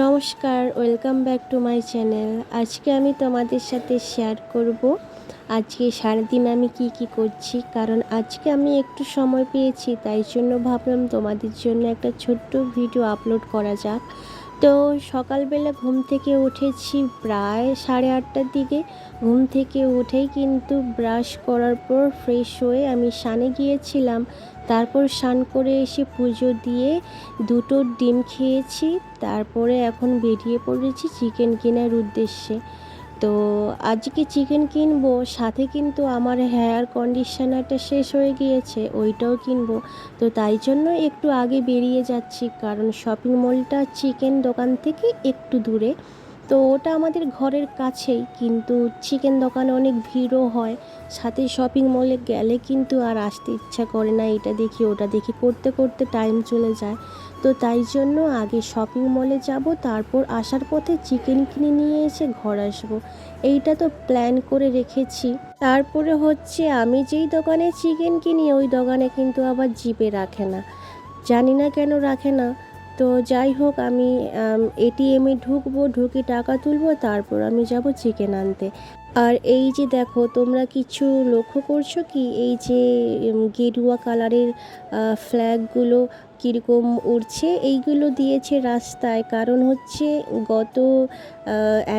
নমস্কার, welcome back to my channel. আজকে আমি তোমাদের সাথে শেয়ার করব, আজকে সারাদিন আমি কি কি করছি, কারণ আজকে আমি একটু সময় পেয়েছি, তাই জন্য ভাবলাম তোমাদের জন্য একটা ছোট্ট ভিডিও আপলোড করা যাক। তো সকালবেলা ঘুম থেকে উঠেছি প্রায় সাড়ে আটটার দিকে। ঘুম থেকে উঠেই কিন্তু ব্রাশ করার পর ফ্রেশ হয়ে আমি সানে গিয়েছিলাম। তারপর স্নান করে এসে পুজো দিয়ে দুটো ডিম খেয়েছি। তারপরে এখন বেরিয়ে পড়েছি চিকেন কেনার উদ্দেশ্যে। তো আজকে চিকেন কিনবো, সাথে কিন্তু আমার হেয়ার কন্ডিশনারটা শেষ হয়ে গিয়েছে, ওইটাও কিনবো। তো তাই জন্য একটু আগে বেরিয়ে যাচ্ছি, কারণ শপিং মলটা চিকেন দোকান থেকে একটু দূরে। তো ওটা আমাদের ঘরের কাছেই, কিন্তু চিকেন দোকানে অনেক ভিড়ও হয়। সাথে শপিং মলে গেলে কিন্তু আর আসতে ইচ্ছা করে না, এটা দেখি, ওটা দেখি, করতে করতে টাইম চলে যায়। তো তাই জন্য আগে শপিং মলে যাব, তারপর আসার পথে চিকেন কিনে নিয়ে এসে ঘর আসব। এইটা তো প্ল্যান করে রেখেছি। তারপরে হচ্ছে আমি যেই দোকানে চিকেন কিনি, ওই দোকানে কিন্তু আবার জিপে রাখে না। জানি না কেন রাখে না। তো যাই হোক, আমি এটিএমে ঢুকবো, ঢুকে টাকা তুলবো, তারপর আমি যাব চিকেন আনতে। আর এই যে দেখো, তোমরা কিছু লক্ষ্য করছ কি? এই যে গেরুয়া কালারের ফ্ল্যাগগুলো কীরকম উড়ছে? এইগুলো দিয়েছে রাস্তায়। কারণ হচ্ছে, গত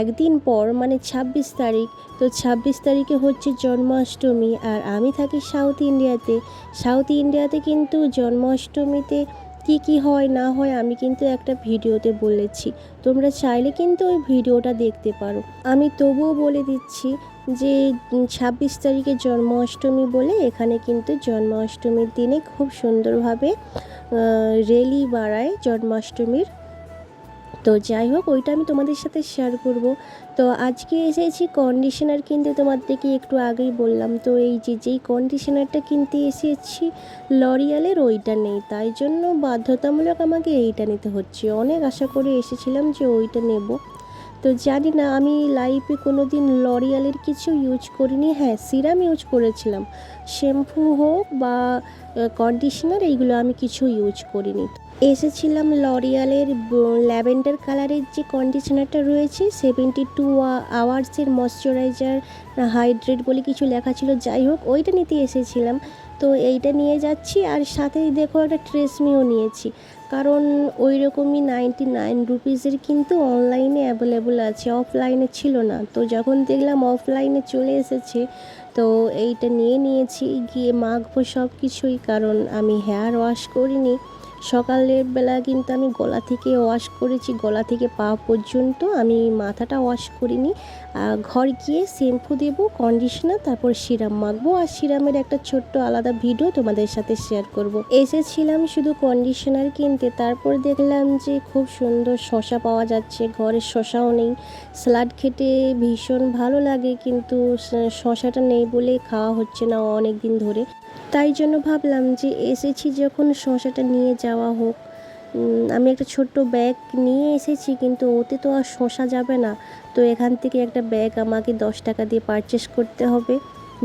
একদিন পর মানে ছাব্বিশ তারিখ, তো ছাব্বিশ তারিখে হচ্ছে জন্মাষ্টমী। আর আমি থাকি সাউথ ইন্ডিয়াতে। সাউথ ইন্ডিয়াতে কিন্তু জন্মাষ্টমীতে কি কি হয়, না হয় আমি কিন্তু একটা ভিডিওতে বলেছি। তোমরা চাইলে কিন্তু ওই ভিডিওটা দেখতে পারো। আমি তবুও বলে দিচ্ছি যে ছাব্বিশ তারিখে জন্মাষ্টমী বলে এখানে কিন্তু জন্মাষ্টমীর দিনে খুব সুন্দরভাবে রেলি বাড়ায় জন্মাষ্টমীর তো যাই হোক, ওইটা আমি তোমাদের সাথে শেয়ার করব। তো আজকে এসেছি কন্ডিশনার কিনতে, তোমাদেরকে একটু আগেই বললাম। তো এই যে, যেই কন্ডিশনারটা কিনতে এসেছি লরিয়ালের ওইটা নেই। তাই জন্য বাধ্যতামূলক আমাকে এইটা নিতে হচ্ছে। অনেক আশা করে এসেছিলাম যে ওইটা নেব। তো জানি না, আমি লাইফে কোনো দিন লরিয়ালের কিছু ইউজ করিনি। হ্যাঁ সিরাম ইউজ করেছিলাম। শ্যাম্পু হোক বা কন্ডিশনার এইগুলো আমি কিছু ইউজ করিনি। এসেছিলাম লরিয়ালের ল্যাভেন্ডার কালারের যে কন্ডিশনারটা রয়েছে সেভেন্টি টু আওয়ার্সের ময়শ্চারাইজার হাইড্রেট বলে কিছু লেখা ছিল, যাই হোক, ওইটা নিতে এসেছিলাম। তো এইটা নিয়ে যাচ্ছি, আর সাথে দেখো একটা ট্রেসমিও নিয়েছি। কারণ ওই রকমই নাইনটি নাইন রুপিসের কিন্তু অনলাইনে অ্যাভেলেবল আছে অফলাইনে ছিল না। তো যখন দেখলাম অফলাইনে চলে এসেছে, তো এইটা নিয়ে নিয়েছি, গিয়ে মাখবো সব কিছুই কারণ আমি হেয়ার ওয়াশ করিনি। সকালের বেলা কিন্তু আমি গলা থেকে ওয়াশ করেছি। গলা থেকে পা পর্যন্ত আমি মাথাটা ওয়াশ করিনি। ঘর গিয়ে শ্যাম্পু দেব কন্ডিশনার তারপর সিরাম মাখবো আর সিরামের একটা ছোট্ট আলাদা ভিডিও তোমাদের সাথে শেয়ার করব। এসেছিলাম শুধু কন্ডিশনার কিনতে, তারপর দেখলাম যে খুব সুন্দর শশা পাওয়া যাচ্ছে, ঘরের শশাও নেই। স্যালাড খেতে ভীষণ ভালো লাগে, কিন্তু শশাটা নেই বলে খাওয়া হচ্ছে না অনেক দিন ধরে। তাই জন্য ভাবলাম যে এসেছি যখন শশাটা নিয়ে যাওয়া হোক। আমি একটা ছোট্ট ব্যাগ নিয়ে এসেছি, কিন্তু ওতে তো আর শশা যাবে না। তো এখান থেকে একটা ব্যাগ আমাকে দশ টাকা দিয়ে পারচেস করতে হবে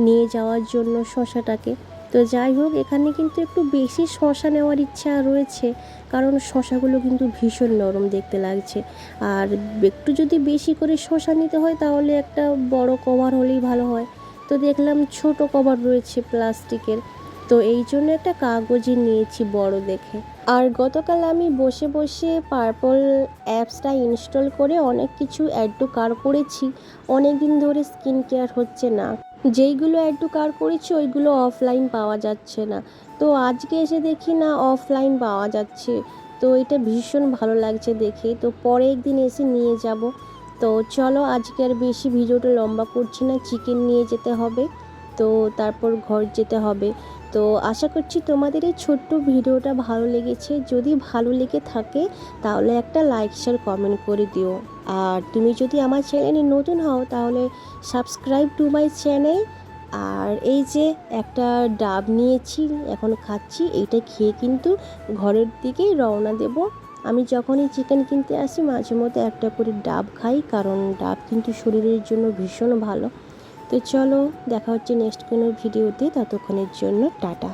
নিয়ে যাওয়ার জন্য শশাটাকে তো যাই হোক, এখানে কিন্তু একটু বেশি শশা নেওয়ার ইচ্ছা রয়েছে, কারণ শশাগুলো কিন্তু ভীষণ নরম দেখতে লাগছে। আর একটু যদি বেশি করে শশা নিতে হয়, তাহলে একটা বড় কভার হলেই ভালো হয়। তো দেখলাম ছোট কভার রয়েছে প্লাস্টিকের। তো এই জন্য একটা কাগজই নিয়েছি বড় দেখে। আর গতকাল আমি বসে বসে পার্পল অ্যাপসটা ইনস্টল করে অনেক কিছু অ্যাড টু কার করেছি। অনেক দিন ধরে স্কিন কেয়ার হচ্ছে না। যেইগুলো অ্যাড টু কার করেছি, ওইগুলো অফলাইন পাওয়া যাচ্ছে না। তো আজকে এসে দেখি না অফলাইন পাওয়া যাচ্ছে। তো এটা ভীষণ ভালো লাগছে দেখে। তো পরে একদিন এসে নিয়ে যাব। তো চলো আজকে আর বেশি ভিডিওটা লম্বা করছি না। চিকেন নিয়ে যেতে হবে। তো তারপর ঘর যেতে হবে। তো আশা করছি তোমাদের এই ছোট্ট ভিডিওটা ভালো লেগেছে। যদি ভালো লেগে থাকে, তাহলে একটা লাইক শেয়ার কমেন্ট করে দিও। আর তুমি যদি আমার চ্যানেলে নতুন হও, তাহলে সাবস্ক্রাইব টু মাই চ্যানেল আর এই যে একটা ডাব নিয়েছি, এখন খাচ্ছি, এইটা খেয়ে কিন্তু ঘরের দিকেই রওনা দেব। আমি যখনই চিকেন কিনতে আসি, মাঝে মধ্যে একটা করে ডাব খাই, কারণ ডাব কিন্তু শরীরের জন্য ভীষণ ভালো। তো চলো দেখা হচ্ছে নেক্সট কোনো ভিডিওতে ততক্ষণের জন্য টাটা।